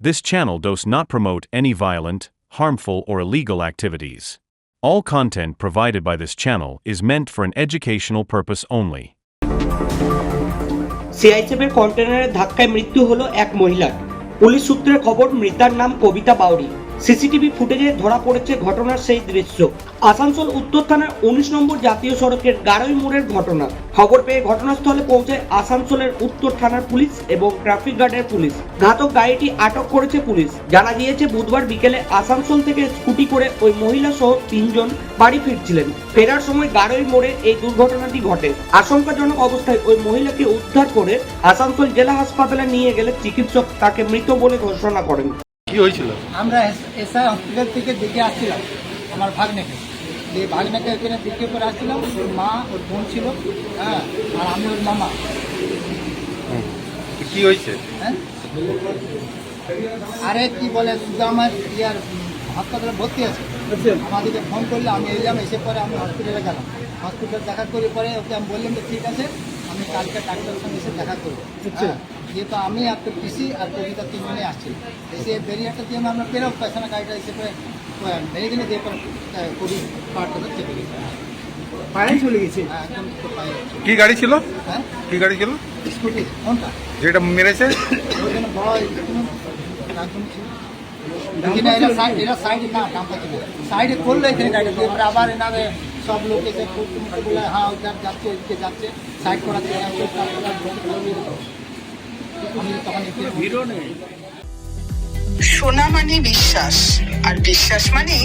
This channel does not promote any violent, harmful, or illegal activities. All content provided by this channel is meant for an educational purpose only. সিআইসিএফের কন্টেনারের ধাক্কায় মৃত্যু হলো এক মহিলার police সূত্রের খবর মৃতার নাম কবিতা Bauri CCTV ফুটেজে ধরা পড়েছে ঘটনার সেই দৃশ্য। আসানসোল উত্তর থানার উনিশ নম্বর জাতীয় সড়কের গারই মোড়ের ঘটনা। খবর পেয়ে ঘটনাস্থলে পৌঁছায় আসানসোলের উত্তর থানার পুলিশ এবং ট্রাফিক গার্ডের পুলিশ। ঘাতক গাড়িটি আটক করেছে পুলিশ। জানা গিয়েছে, বুধবার বিকেলে আসানসোল থেকে স্কুটি করে ওই মহিলা সহ তিনজন বাড়ি ফিরছিলেন। ফেরার সময় গারই মোড়ে এই দুর্ঘটনাটি ঘটে। আশঙ্কাজনক অবস্থায় ওই মহিলাকে উদ্ধার করে আসানসোল জেলা হাসপাতালে নিয়ে গেলে চিকিৎসক তাকে মৃত বলে ঘোষণা করেন। কি হয়েছিল? আমরা এসআই হসপিটাল থেকে দেখে আসছিলাম আমার ভাগ্নেকে। যে ভাগ্নেকে এখানে দেখে করে আসছিলাম ওর মা ওর বোন ছিল হ্যাঁ আর আমি ওর মামা। কি হয়েছে? হ্যাঁ? আরে কি বলে শুধু আমার ইয়ার হাসপাতালে ভর্তি আছে? আমাদেরকে ফোন করলে আমি এলাম এসে পরে আমি হসপিটালে গেলাম। হসপিটাল দেখা করে পরে ওকে আমি বললাম যে ঠিক আছে আমি কালকে ডাক্তারের সঙ্গে এসে দেখা করব। হ্যাঁ, যেহেতু আমি আর তো পিসি আর কবিতা তিনজনে আসছি। এসে বেরিয়ারটা দিয়ে আমরা পেলাম পেছনে গাড়িটা এসে ভেঙে দিলে দিয়ে কোভিড কার্ডটা চেপে গেছে। পায়ে চলে গেছে? হ্যাঁ একদম পায়ে। কি গাড়ি ছিল? হ্যাঁ? কি গাড়ি ছিল? স্কুটি কোনটা যেটা মেরেছে? ওইখানে বড় একদম। ছিল। সাইড করল এখানে গাড়ি দিয়ে এবার আবার এনারে সব লোক এসে করতে বলে হ্যাঁ যাচ্ছে যাচ্ছে। সাইড করাচ্ছে সোনা মানে বিশ্বাস, আর বিশ্বাস মানেই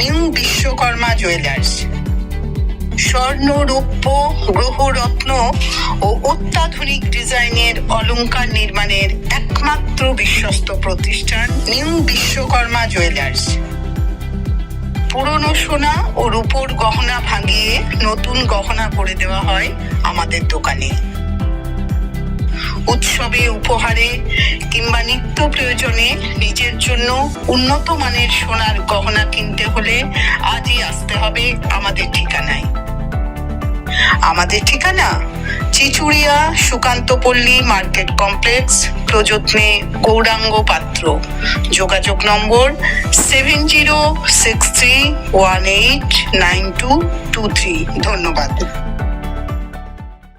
নিউ বিশ্বকর্মা জুয়েলার্স স্বর্ণ, রৌপ্য, গ্রহ, রত্ন ও অত্যাধুনিক ডিজাইনের অলংকার নির্মাণের একমাত্র বিশ্বস্ত প্রতিষ্ঠান নিউ বিশ্বকর্মা জুয়েলার্স পুরনো সোনা ও রূপোর গহনা ভাঙিয়ে নতুন গহনা করে দেওয়া হয় আমাদের দোকানে। উৎসবে, উপহারে কিংবা নিত্য প্রয়োজনে নিজের জন্য উন্নত মানের সোনার গহনা কিনতে হলে আজই আসতে হবে আমাদের ঠিকানায়। আমাদের ঠিকানা চিচুড়িয়া সুকান্তপল্লী মার্কেট কমপ্লেক্স, প্রযত্নে গৌরাঙ্গ পাত্র। যোগাযোগ number seven zero six three one eight nine two two three. ধন্যবাদ।